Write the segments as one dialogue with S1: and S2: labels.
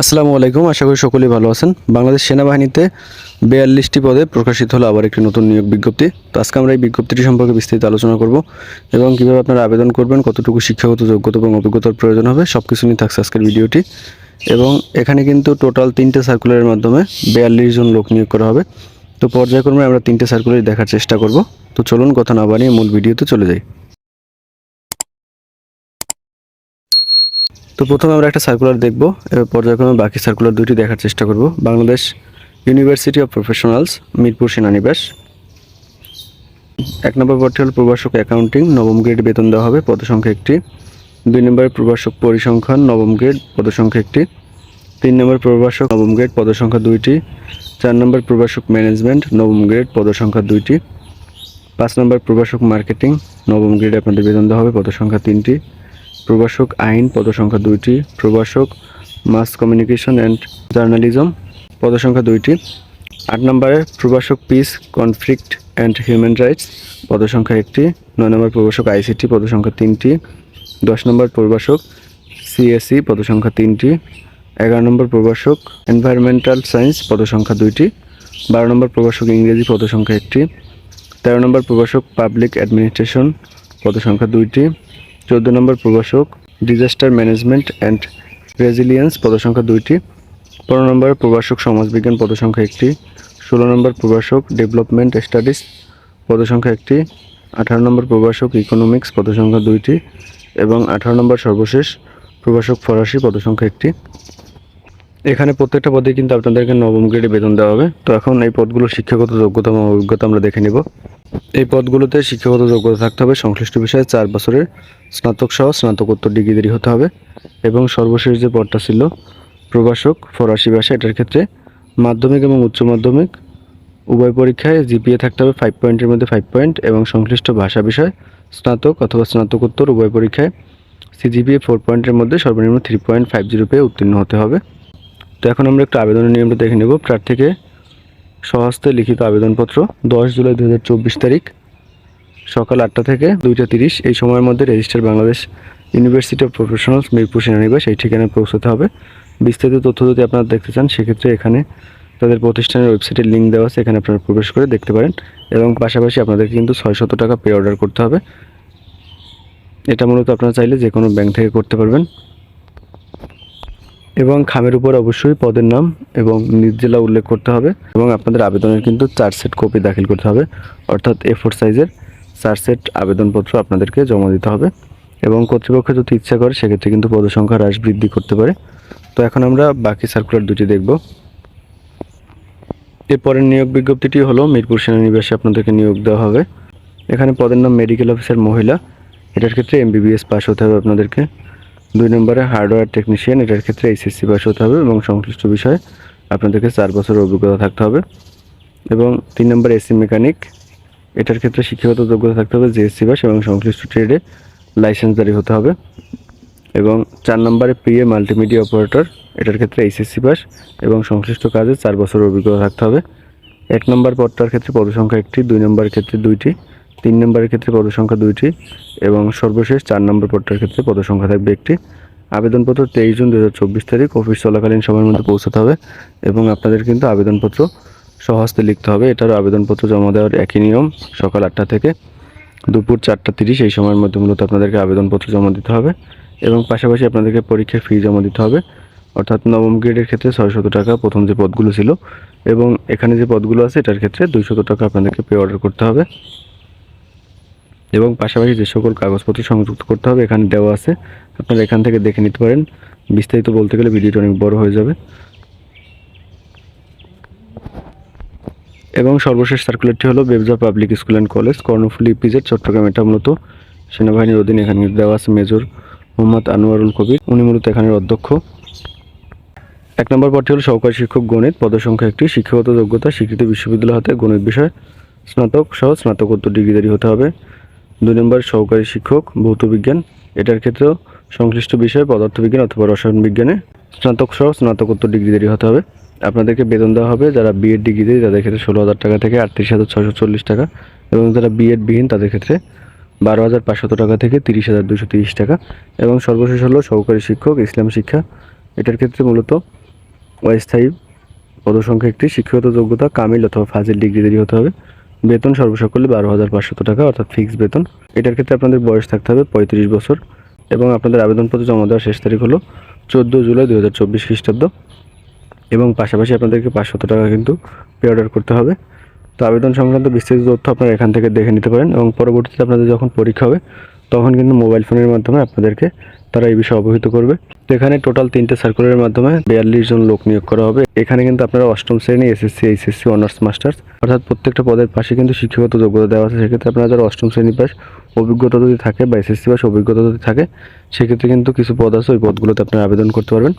S1: আসসালামু আলাইকুম, আশা করি সকলেই ভালো আছেন। বাংলাদেশ সেনাবাহিনীতে বিয়াল্লিশটি পদে প্রকাশিত হলো আবার একটি নতুন নিয়োগ বিজ্ঞপ্তি। তো আজকে আমরা এই বিজ্ঞপ্তিটি সম্পর্কে বিস্তারিত আলোচনা করব এবং কীভাবে আপনারা আবেদন করবেন, কতটুকু শিক্ষাগত যোগ্যতা এবং অভিজ্ঞতার প্রয়োজন হবে সব কিছু নিয়ে থাকছে আজকের ভিডিওটি। এবং এখানে কিন্তু টোটাল তিনটে সার্কুলারের মাধ্যমে বিয়াল্লিশ জন লোক নিয়োগ করা হবে। তো পর্যায়ক্রমে আমরা তিনটে সার্কুলার দেখার চেষ্টা করব। তো চলুন কথা না বানিয়ে মূল ভিডিওতে চলে যাই। তো প্রথমে আমরা একটা সার্কুলার দেখব, এবার পর্যায়ক্রমে বাকি সার্কুলার দুটি দেখার চেষ্টা করব। Bangladesh University of Professionals Mirpur সেনানিবাস। এক নম্বর পদটি হল প্রভাষক অ্যাকাউন্টিং নবম গ্রেড বেতন দেওয়া হবে, পদসংখ্যা একটি। দুই নম্বর প্রভাষক পরিসংখ্যান, নবম গ্রেড পদসংখ্যা একটি। তিন নম্বর প্রভাষক নবম গ্রেড পদসংখ্যা দুইটি। চার নম্বর প্রভাষক ম্যানেজমেন্ট নবম গ্রেড পদসংখ্যা দুইটি। পাঁচ নম্বর প্রভাষক মার্কেটিং নবম গ্রেড আপনাদের বেতন দেওয়া হবে, পদসংখ্যা তিনটি। প্রভাষক আইন, পদসংখ্যা দুইটি, প্রভাষক মাস কমিউনিকেশন অ্যান্ড জার্নালিজম, পদসংখ্যা দুইটি। আট নম্বরে প্রভাষক peace, conflict and human rights, পদসংখ্যা একটি। নয় নম্বর প্রভাষক আইসিটি, পদসংখ্যা তিনটি। দশ নম্বর প্রভাষক সিএসসি পদসংখ্যা তিনটি। এগারো নম্বর প্রভাষক এনভায়রনমেন্টাল সায়েন্স, পদসংখ্যা দুইটি। বারো নম্বর প্রভাষক ইংরেজি, পদসংখ্যা একটি। তেরো নম্বর প্রভাষক পাবলিক অ্যাডমিনিস্ট্রেশন, পদসংখ্যা দুইটি। চোদ্দ নম্বর প্রভাষক ডিজাস্টার ম্যানেজমেন্ট অ্যান্ড রেজিলিয়েন্স পদসংখ্যা দুইটি। পনেরো নম্বর প্রভাষক সমাজবিজ্ঞান পদসংখ্যা একটি। ষোলো নম্বর প্রভাষক ডেভেলপমেন্ট স্টাডিজ পদসংখ্যা একটি। আঠারো নম্বর প্রভাষক ইকোনমিক্স পদসংখ্যা দুইটি এবং আঠারো নম্বর সর্বশেষ প্রভাষক ফরাসি পদসংখ্যা একটি। এখানে প্রত্যেকটা পদে কিন্তু আপনাদেরকে নবম গ্রেডে বেতন দেওয়া হবে। তো এখন এই পদগুলোর শিক্ষাগত যোগ্যতা এবং অভিজ্ঞতা আমরা দেখে নিব। এই পদগুলোতে শিক্ষাগত যোগ্যতা থাকতে হবে, সংশ্লিষ্ট বিষয়ে চার বছরের স্নাতক সহ স্নাতকোত্তর ডিগ্রি দেরি হতে হবে এবং সর্বশেষ যে পদটা ছিল প্রভাষক ফরাসি ভাষা, এটার ক্ষেত্রে মাধ্যমিক এবং উচ্চ মাধ্যমিক উভয় পরীক্ষায় জিপিএ থাকতে হবে ফাইভ পয়েন্টের মধ্যে ফাইভ পয়েন্ট এবং সংশ্লিষ্ট ভাষা বিষয় স্নাতক অথবা স্নাতকোত্তর উভয় পরীক্ষায় সিজিপিএ ফোর পয়েন্টের মধ্যে সর্বনিম্ন থ্রি পয়েন্ট ফাইভ জিরো পেয়ে উত্তীর্ণ হতে হবে। তো এখন আমরা একটু আবেদনের নিয়মটা দেখে নেব। প্রার্থীকে স্বহস্তে লিখিত আবেদনপত্র, দশ জুলাই দু হাজার চব্বিশ তারিখ, সকাল আটটা থেকে দুইটা তিরিশ। এই সময়ের মধ্যে register Bangladesh University of Professionals, Mirpur সেনানিবাস, এই ঠিকানায় পৌঁছতে হবে। বিস্তারিত তথ্য যদি আপনারা দেখতে চান, সেক্ষেত্রে এখানে তাদের প্রতিষ্ঠানের ওয়েবসাইটের লিঙ্ক দেওয়া আছে, এখানে আপনারা প্রবেশ করে দেখতে পারেন। এবং পাশাপাশি আপনাদেরকে কিন্তু ছয়শত টাকা পে অর্ডার করতে হবে। এটা মূলত আপনারা চাইলে যে কোনো ব্যাংক থেকে করতে পারবেন। এবং খামের উপর অবশ্যই পদের নাম এবং নিজ জেলা উল্লেখ করতে হবে এবং আপনাদের আবেদনের কিন্তু চার সেট কপি দাখিল করতে হবে। অর্থাৎ এ ফোর সাইজের চার সেট আবেদনপত্র আপনাদেরকে জমা দিতে হবে এবং কর্তৃপক্ষ যদি ইচ্ছা করে, সেক্ষেত্রে কিন্তু পদসংখ্যা হ্রাস বৃদ্ধি করতে পারে। তো এখন আমরা বাকি সার্কুলার দুটি দেখব। এরপরের নিয়োগ বিজ্ঞপ্তিটি হলো মিরপুর সেনানিবাসে আপনাদেরকে নিয়োগ দেওয়া হবে। এখানে পদের নাম মেডিকেল অফিসার মহিলা। এটার ক্ষেত্রে এমবিবিএস পাস হতে হবে আপনাদেরকে। দুই নম্বরে হার্ডওয়্যার টেকনিশিয়ান, এটার ক্ষেত্রে এইচএসসি পাস হতে হবে এবং সংশ্লিষ্ট বিষয়ে আপনাদেরকে চার বছরের অভিজ্ঞতা থাকতে হবে। এবং তিন নম্বর এসি মেকানিক এটার ক্ষেত্রে শিক্ষাগত যোগ্যতা থাকতে হবে জিএসসি পাস এবং সংশ্লিষ্ট ট্রেডে লাইসেন্সদারি হতে হবে। এবং চার নম্বরে পিএ মাল্টিমিডিয়া অপারেটর এটার ক্ষেত্রে এইচএসসি পাস এবং সংশ্লিষ্ট কাজে চার বছরের অভিজ্ঞতা থাকতে হবে। এক নম্বর পদটার ক্ষেত্রে পদসংখ্যা একটি, দুই নম্বর ক্ষেত্রে দুইটি। তিন নম্বরের ক্ষেত্রে পদসংখ্যা দুইটি এবং সর্বশেষ চার নম্বর পদটার ক্ষেত্রে পদসংখ্যা থাকবে একটি। আবেদনপত্র তেইশ জুন দু হাজার চব্বিশ তারিখ অফিস চলাকালীন সময়ের মধ্যে পৌঁছাতে হবে এবং আপনাদের কিন্তু আবেদনপত্র সহস্তে লিখতে হবে। এটারও আবেদনপত্র জমা দেওয়ার একই নিয়ম, সকাল আটটা থেকে দুপুর চারটা তিরিশ, এই সময়ের মধ্যে মূলত আপনাদেরকে আবেদনপত্র জমা দিতে হবে এবং পাশাপাশি আপনাদেরকে পরীক্ষার ফি জমা দিতে হবে। অর্থাৎ নবম গ্রেডের ক্ষেত্রে ছয়শত টাকা প্রথম যে পদগুলো ছিল এবং এখানে যে পদগুলো আছে, এটার ক্ষেত্রে দুইশত টাকা আপনাদেরকে পে অর্ডার করতে হবে। এবং পাশাপাশি যে সকল কাগজপত্র সংযুক্ত করতে হবে, এখানে দেওয়া আছে। আপনারা এখান থেকে দেখে নিতে পারেন। বিস্তারিত বলতে গেলে ভিডিওটা অনেক বড় হয়ে যাবে। এবং সর্বশেষ সার্কুলারটি হলো বেবজা Public School and College, Karnaphuli PZ Chattogram. এটা মূলত সেনাবাহিনীর অধীনে এখানে দেওয়া আছে মেজর মোহাম্মদ আনোয়ারুল কবির। উনি মূলত এখানের অধ্যক্ষ। এক নম্বর পদটি হলো সহকারী শিক্ষক গণিত। পদসংখ্যা একটি। শিক্ষাগত যোগ্যতা, স্বীকৃত বিশ্ববিদ্যালয় হতে গণিত বিষয়। স্নাতক সহ স্নাতকোত্তর ডিগ্রিধারী হতে হবে। দুই নম্বর সহকারী শিক্ষক, ভৌত বিজ্ঞান। এটার ক্ষেত্রেও সংশ্লিষ্ট বিষয় পদার্থবিজ্ঞান অথবা রসায়ন বিজ্ঞানে স্নাতক সহ স্নাতকোত্তর ডিগ্রিধারী হতে হবে। আপনাদেরকে বেতন দেওয়া হবে যারা বিএড ডিগ্রিধারী তাদের ক্ষেত্রে ষোলো হাজার টাকা থেকে আটত্রিশ হাজার ছশো চল্লিশ টাকা এবং যারা বিএড বিহীন, তাদের ক্ষেত্রে বারো হাজার পাঁচশত টাকা থেকে তিরিশ হাজার দুশো তিরিশ টাকা এবং সর্বশেষ হলো সহকারী শিক্ষক, ইসলাম শিক্ষা। এটার ক্ষেত্রে মূলত অস্থায়ী পদসংখ্যা একটি শিক্ষাগত যোগ্যতা, কামিল অথবা ফাজিল ডিগ্রিধারী হতে হবে। বেতন সর্বসকলে বারো হাজার পাঁচশত টাকা, অর্থাৎ ফিক্সড বেতন। এটার ক্ষেত্রে আপনাদের বয়স থাকতে হবে পঁয়ত্রিশ বছর এবং আপনাদের আবেদনপত্র জমা দেওয়ার শেষ তারিখ হলো চোদ্দ জুলাই দু হাজার চব্বিশ খ্রিস্টাব্দ এবং পাশাপাশি আপনাদেরকে পাঁচশত টাকা কিন্তু পে অর্ডার করতে হবে। তো আবেদন সংক্রান্ত বিস্তারিত তথ্য আপনারা এখান থেকে দেখে নিতে পারেন এবং পরবর্তীতে আপনাদের যখন পরীক্ষা হবে, তখন কিন্তু মোবাইল ফোনের মাধ্যমে আপনাদেরকে তারা এই বিষয়ে অবহিত করবে। এখানে টোটাল তিনটে সার্কুলারের মাধ্যমে বিয়াল্লিশ জন লোক নিয়োগ করা হবে। এখানে কিন্তু আপনারা অষ্টম শ্রেণি এসএসসি এইচএসসি অনার্স মাস্টার্স অর্থাৎ প্রত্যেকটা পদের পাশে কিন্তু শিক্ষাগত যোগ্যতা দেওয়া আছে। সেক্ষেত্রে আপনারা যারা অষ্টম শ্রেণি পাস, অভিজ্ঞতা যদি থাকে বা এসএসসি পাস, অভিজ্ঞতা যদি থাকে, সেক্ষেত্রে কিন্তু কিছু পদ আছে, ওই পদগুলোতে আপনারা আবেদন করতে পারবেন।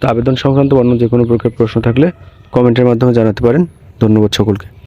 S1: তো আবেদন সংক্রান্ত অন্য যে কোনো প্রকার প্রশ্ন থাকলে কমেন্টের মাধ্যমে জানাতে পারেন। ধন্যবাদ সকলকে।